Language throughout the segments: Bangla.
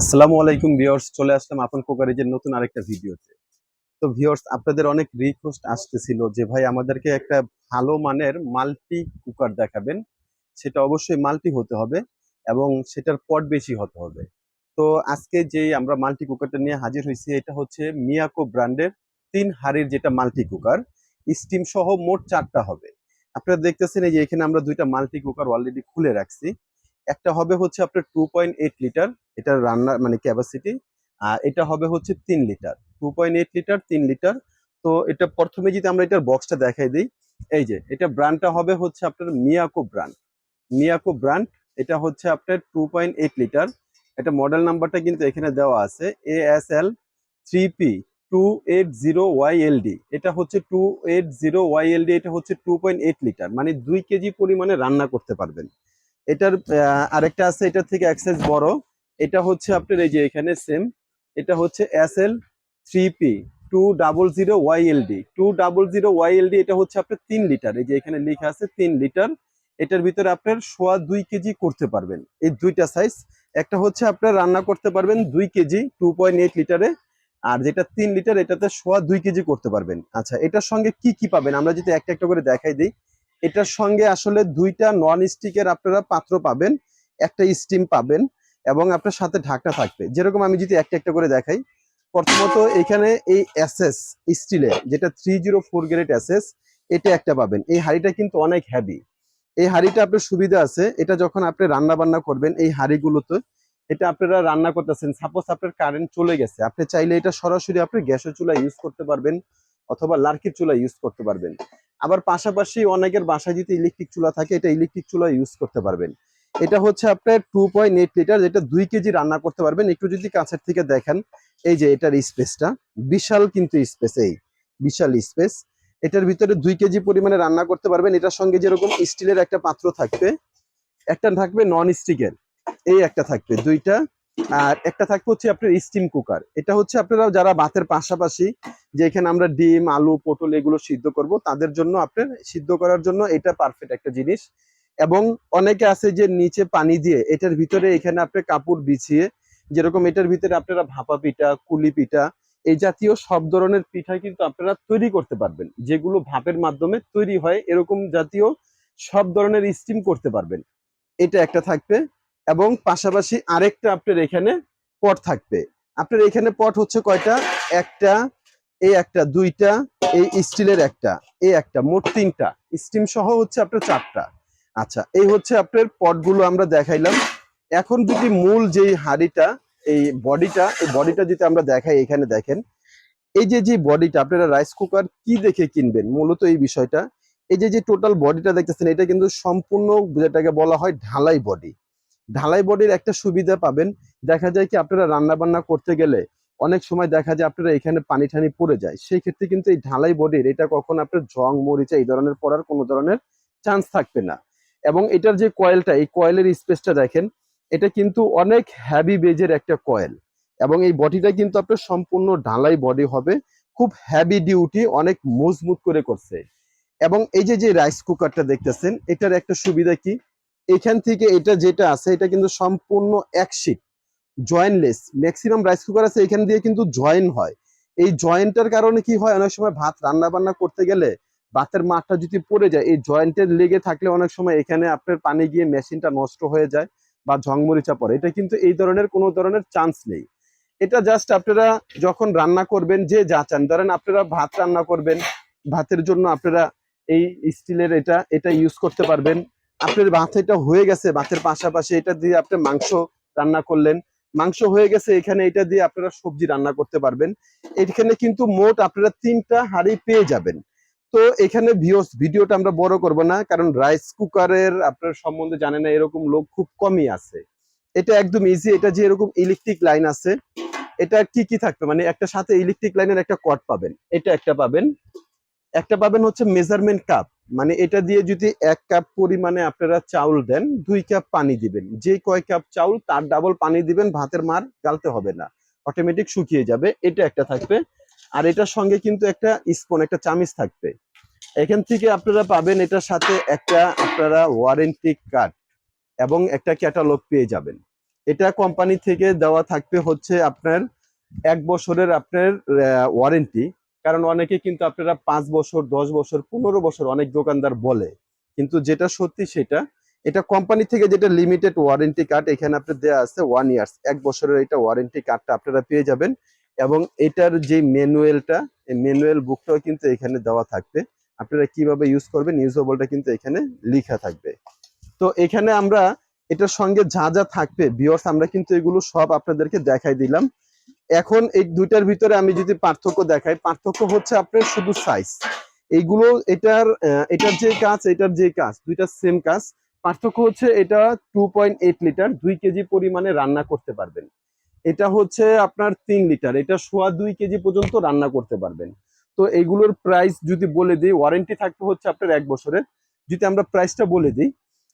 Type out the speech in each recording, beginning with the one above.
আসসালামু আলাইকুম ভিউয়ার্স, চলে আসলাম আপন কোকারেজের নতুন আরেকটা ভিডিওতে। তো ভিউয়ার্স, আপনাদের অনেক রিকোয়েস্ট আসতেছিল যে, ভাই, আমাদেরকে একটা ভালো মানের মাল্টি কুকার দেখাবেন। সেটা অবশ্যই মাল্টি হতে হবে এবং সেটার পট বেশি হতে হবে। তো আজকে যে আমরা মাল্টি কুকারটা নিয়ে হাজির হয়েছি, এটা হচ্ছে মিয়াকো ব্র্যান্ডের তিন হাড়ির যেটা মাল্টি কুকার স্টিম সহ মোট চারটা হবে। আপনারা দেখতেছেন এই যে, এখানে আমরা দুইটা মাল্টি কুকার অলরেডি খুলে রাখছি। একটা হবে হচ্ছে আপনার টু পয়েন্ট এইট লিটার এটার রান্নার মানে ক্যাপাসিটি আর এটা হবে হচ্ছে তিন litre two point eight litre তিন লিটার তো এটা প্রথমে যদি আমরা এটার বক্সটা দেখাই দিই, এই যে, এটা ব্র্যান্ডটা হবে হচ্ছে আপনার মিয়াকো ব্র্যান্ড মিয়াকো ব্র্যান্ড এটা হচ্ছে আপনার টু পয়েন্ট এইট লিটার এটা মডেল নাম্বারটা কিন্তু এখানে দেওয়া আছে A S L three P two eight zero Y L D এটা হচ্ছে two eight zero Y L D এটা হচ্ছে টু পয়েন্ট এইট লিটার মানে দুই কেজি পরিমাণে রান্না করতে পারবেন। এটার আরেকটা আছে এটার থেকে এক সাইজ বড়। এটা হচ্ছে আপনার এই যে এখানে সেম এটা হচ্ছে S L three P two double zero YLD two double zero YLD এটা হচ্ছে আপনার তিন লিটার এই যে এখানে লেখা আছে তিন লিটার এটার ভিতরে আপনার সোয়া দুই কেজি করতে পারবেন। এই দুইটা সাইজ একটা হচ্ছে আপনার রান্না করতে পারবেন দুই কেজি টু পয়েন্ট এইট লিটারে আর যেটা তিন লিটার এটাতে সোয়া দুই কেজি করতে পারবেন। আচ্ছা এটার সঙ্গে কি কি পাবেন? আমরা যদি একটা একটা করে দেখাই দিই। এটার সঙ্গে আসলে দুইটা নন স্টিকের আপনারা পাত্র পাবেন, একটা স্টিম পাবেন এবং আপনার সাথে ঢাকনা থাকবে। যেরকম আমি যদি একটা একটা করে দেখাই, প্রথমত এখানে এই এসএস স্টিলের যেটা three zero four grade SS এটা একটা পাবেন। এই হাড়িটা কিন্তু অনেক হ্যাভি এই হাড়িটা আপনার সুবিধা আছে, এটা যখন আপনি রান্না বান্না করবেন এই হাড়িগুলোতে, এটা আপনারা রান্না করতেছেন। সাপোজ আপনার কারেন্ট চলে গেছে, আপনি চাইলে এটা সরাসরি আপনি গ্যাসের চুলা ইউজ করতে পারবেন। অথবা লার্কির চুলা ইউজ করতে পারবেন। আবার পাশাপাশি অনেকের বাসায় যদি ইলেকট্রিক চুলা থাকে, এটা ইলেকট্রিক চুলা ইউজ করতে পারবেন। এটা হচ্ছে আপনার টু পয়েন্ট এইট লিটার যেটা দুই কেজি রান্না করতে পারবেন। একটু যদি কাছের থেকে দেখেন, এই যে এটার স্পেসটা বিশাল কিন্তু স্পেস এই বিশাল স্পেস এটার ভিতরে দুই কেজি পরিমাণে রান্না করতে পারবেন। এটার সঙ্গে যেরকম স্টিলের একটা পাত্র থাকবে, একটা থাকবে নন স্টিকের এই একটা থাকবে। দুইটা আর একটা থাকবে হচ্ছে আপনার স্টিম কুকার এটা হচ্ছে আপনারা যারা ভাতের পাশাপাশি যে এখানে আমরা ডিম, আলু, পটল এগুলো সিদ্ধ করব, তাদের জন্য আপনার সিদ্ধ করার জন্য এটা পারফেক্ট একটা জিনিস। এবং অনেকে আছে যে নিচে পানি দিয়ে এটার ভিতরে এখানে আপনি কাপড় বিছিয়ে, যেরকম এটার ভিতরে আপনারা ভাপা পিঠা, কুলি পিঠা, এই জাতীয় সব ধরনের পিঠা কিন্তু আপনারা তৈরি করতে পারবেন। যেগুলো ভাপের মাধ্যমে তৈরি হয়, এরকম জাতীয় সব ধরনের স্টিম করতে পারবেন। এটা একটা থাকবে। এবং পাশাপাশি আরেকটা আপনার এখানে পট থাকবে। আপনার এখানে পট হচ্ছে কয়টা? একটা, এই একটা, দুইটা, এই স্টিলের একটা, এই একটা, মোট তিনটা। স্টিম সহ হচ্ছে আপনার চারটা। আচ্ছা এই হচ্ছে আপনার পটগুলো আমরা দেখাইলাম। এখন যদি মূল যেই হাড়িটা, এই বডিটা এই বডিটা যদি আমরা দেখাই এখানে দেখেন, এই যে যে বডিটা, আপনারা রাইস কুকার কি দেখে কিনবেন? মূলত এই বিষয়টা। এই যে যে টোটাল বডিটা দেখতেছেন, এটা কিন্তু সম্পূর্ণ যেটাকে বলা হয় ঢালাই বডি ঢালাই বডির একটা সুবিধা পাবেন। দেখা যায় কি আপনারা রান্না বান্না করতে গেলে অনেক সময় দেখা যায় আপনারা এখানে পানি ঠানি পড়ে যায়। সেই ক্ষেত্রে কিন্তু এই ঢালাই বডির এটা কখন আপনার জং, মরিচা, এই ধরনের পড়ার কোনো ধরনের চান্স থাকবে না। এবং এটার যে কয়েলটা এই কয়েলের স্পেসটা দেখেন, এটা কিন্তু অনেক হ্যাভি বেজের একটা কয়েল এবং এই বডিটা কিন্তু আপনার সম্পূর্ণ ঢালাই বডি হবে, খুব হ্যাভি ডিউটি অনেক মজবুত করে করছে। এবং এই যে যে রাইস কুকারটা দেখতেছেন, এটার একটা সুবিধা কি? এখান থেকে এটা যেটা আছে, এটা কিন্তু সম্পূর্ণ এক sheet jointless maximum rice cooker আছে, এখান দিয়ে কিন্তু জয়েন হয়। এই জয়েন্টের কারণে কি হয়? অনেক সময় ভাত রান্না বান্না করতে গেলে ভাতের মাঠটা যদি পড়ে যায়, এই জয়েন্টের লেগে থাকলে অনেক সময় এখানে আপনার পানি গিয়ে মেশিনটা নষ্ট হয়ে যায় বা ঝংমরিচা পড়ে। এটা কিন্তু এই ধরনের কোনো ধরনের চান্স নেই। এটা জাস্ট আপনারা যখন রান্না করবেন, যে যা চান, ধরেন আপনারা ভাত রান্না করবেন, ভাতের জন্য আপনারা এই স্টিলের এটা এটা ইউজ করতে পারবেন। আপনার ভাত এটা হয়ে গেছে ভাতের পাশাপাশি এটা দিয়ে আপনি মাংস রান্না করলেন। মাংস হয়ে গেছে, এখানে এটা দিয়ে আপনারা সবজি রান্না করতে পারবেন। এখানে কিন্তু মোট আপনারা তিনটা হাঁড়ি পেয়ে যাবেন। তো এখানে ভিওস ভিডিওটা আমরা বড় করব না, কারণ রাইস কুকারের আপনার সম্বন্ধে জানে না, এরকম লোক খুব কমই আছে। এটা একদম ইজি এটা যে এরকম ইলেকট্রিক লাইন আছে, এটা কি কি থাকবে? মানে একটা সাথে ইলেকট্রিক লাইনের একটা কট পাবেন। এটা একটা পাবেন। একটা পাবেন হচ্ছে মেজারমেন্ট কাপ মানে এটা দিয়ে যদি এক কাপ পরিমাণে আপনারা চাউল দেন, দুই কাপ পানি দিবেন। যে কয় কাপ চাউল, তার ডাবল পানি দিবেন, ভাতের মার গালতে হবে না। অটোমেটিক শুকিয়ে যাবে, এটা একটা থাকবে। আর এটার সঙ্গে কিন্তু একটা স্পুন একটা চামিচ থাকবে। এখান থেকে আপনারা পাবেন এটার সাথে একটা আপনারা ওয়ারেন্টি কার্ড এবং একটা ক্যাটালগ পেয়ে যাবেন। এটা কোম্পানি থেকে দেওয়া থাকবে হচ্ছে আপনার এক বছরের আপনার ওয়ারেন্টি কারণ অনেকে কিন্তু আপনারা পাঁচ বছর, দশ বছর, পনেরো বছর অনেক দোকানদার বলে। কিন্তু যেটা সত্যি সেটা, এটা কোম্পানি থেকে যেটা লিমিটেড ওয়ারেন্টি কার্ড এখানে আপনার দেওয়া আছে ওয়ান ইয়ার্স এক বছরের এটা ওয়ারেন্টি কার্ডটা আপনারা পেয়ে যাবেন। এবং এটার যে ম্যানুয়ালটা এই ম্যানুয়াল বুকটাও কিন্তু এখানে দেওয়া থাকবে। আপনারা কীভাবে ইউজ করবেন ইউজেবলটা কিন্তু এখানে লেখা থাকবে। তো এখানে আমরা, এটার সঙ্গে যা যা থাকবে বিয়র্স আমরা কিন্তু এগুলো সব আপনাদেরকে দেখাই দিলাম। এখন এই দুইটার ভিতরে আমি যদি পার্থক্য দেখাই, পার্থক্য হচ্ছে আপনার শুধু সাইজ এইগুলো, এটার এটার যে কাজ, এটার যে কাজ, দুইটা সেম কাজ। পার্থক্য হচ্ছে এটা টু পয়েন্ট এইট লিটার দুই কেজি পরিমাণে রান্না করতে পারবেন। এটা হচ্ছে আপনার তিন লিটার এটা সোয়া দুই কেজি পর্যন্ত রান্না করতে পারবেন। তো এইগুলোর প্রাইস যদি বলে দিই ওয়ারেন্টি থাকবে হচ্ছে আপনার এক বছরের। যদি আমরা প্রাইসটা বলে দিই,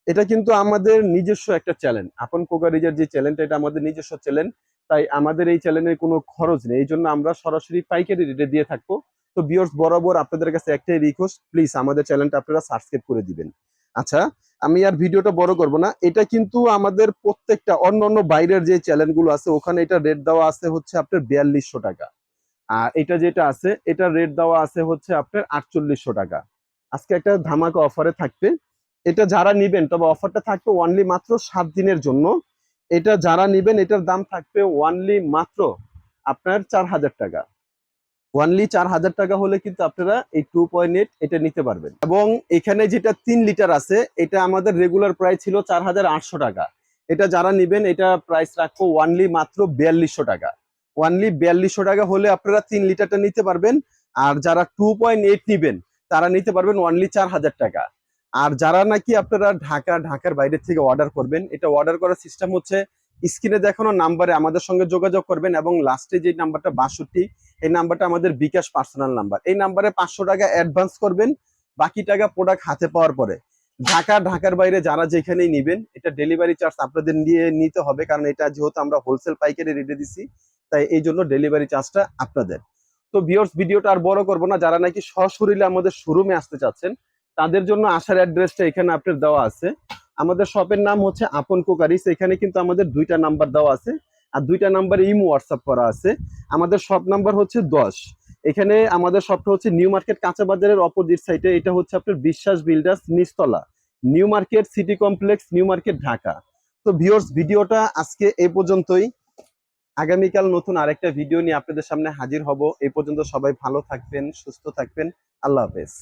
এটা কিন্তু আমাদের নিজস্ব একটা চ্যালেঞ্জ আপন কোকারিজের যে চ্যালেঞ্জটা এটা আমাদের নিজস্ব চ্যালেঞ্জ তাই আমাদের এই চ্যানেলের কোনো খরচ নেই। এই জন্য আমরা সরাসরি পাইকারি রেটে দিয়ে থাকব। তো বিয়র্স বরাবর আপনাদের কাছে একটাই রিকোয়েস্ট প্লিজ আমাদের চ্যানেলটা আপনারা সাবস্ক্রাইব করে দিবেন। আচ্ছা আমি আর ভিডিওটা বড় করব না। এটা কিন্তু আমাদের প্রত্যেকটা অন্য অন্য বাইরের যে চ্যানেলগুলো আছে, ওখানে এটা রেট দেওয়া আছে হচ্ছে আপনার বিয়াল্লিশশো টাকা। আর এটা যেটা আছে, এটা রেট দেওয়া আছে হচ্ছে আপনার আটচল্লিশশো টাকা। আজকে একটা ধামাকা অফারে থাকবে। এটা যারা নিবেন, তবে অফারটা থাকবে অনলি মাত্র সাত দিনের জন্য। এটা যারা নিবেন, এটার দাম থাকবে ওয়ানলি মাত্র আপনার চার হাজার টাকা। ওয়ানলি চার হাজার টাকা হলে কিন্তু আপনারা এই টু পয়েন্ট এইট এটা নিতে পারবেন। এবং এখানে যেটা তিন লিটার আছে, এটা আমাদের রেগুলার প্রাইস ছিল চার হাজার আটশো টাকা। এটা যারা নিবেন, এটা প্রাইস রাখব ওয়ানলি মাত্র বিয়াল্লিশশো টাকা। ওয়ানলি বিয়াল্লিশশো টাকা হলে আপনারা তিন লিটারটা নিতে পারবেন। আর যারা টু পয়েন্ট এইট নিবেন, তারা নিতে পারবেন ওয়ানলি চার হাজার টাকা। আর যারা নাকি আপনারা ঢাকা, ঢাকার বাইরে থেকে অর্ডার করবেন, এটা অর্ডার করার সিস্টেম হচ্ছে স্ক্রিনে দেখানো নাম্বারে আমাদের সঙ্গে যোগাযোগ করবেন এবং লাস্টে যে নাম্বারটা বাষট্টি, এই নাম্বারটা আমাদের বিকাশ পার্সোনাল নাম্বার এই নাম্বারে পাঁচশো টাকা অ্যাডভান্স করবেন, বাকি টাকা প্রোডাক্ট হাতে পাওয়ার পরে। ঢাকা, ঢাকার বাইরে যারা যেখানেই নিবেন, এটা ডেলিভারি চার্জ আপনাদের নিয়ে নিতে হবে, কারণ এটা যেহেতু আমরা হোলসেল পাইকারি রেটে দিছি, তাই এই জন্য ডেলিভারি চার্জটা আপনাদের। তো ভিউয়ার্স ভিডিওটা আর বড় করব না, যারা নাকি সশরীরে আমাদের শোরুমে আসতে চাচ্ছেন তাদের জন্য আসার অ্যাড্রেসটা এখানে আপনার দেওয়া আছে। আমাদের শপের নাম হচ্ছে আপন কোকারিস এখানে কিন্তু আমাদের দুইটা নাম্বার দেওয়া আছে। আর দুইটা নাম্বার ইমো হোয়াটসঅ্যাপ করা আছে। আমাদের শপ নাম্বার হচ্ছে দশ। এখানে আমাদের শপটা হচ্ছে নিউ মার্কেট কাঁচা বাজারের অপোজিট সাইডে এটা হচ্ছে আপনার বিশ্বাস বিল্ডার্স নিচতলা। New market city complex new market Dhaka তো ভিউয়ার্স ভিডিওটা আজকে এই পর্যন্তই। আগামীকাল নতুন আরেকটা ভিডিও নিয়ে আপনাদের সামনে হাজির হব। এই পর্যন্ত সবাই ভালো থাকবেন, সুস্থ থাকবেন। আল্লাহ হাফেজ।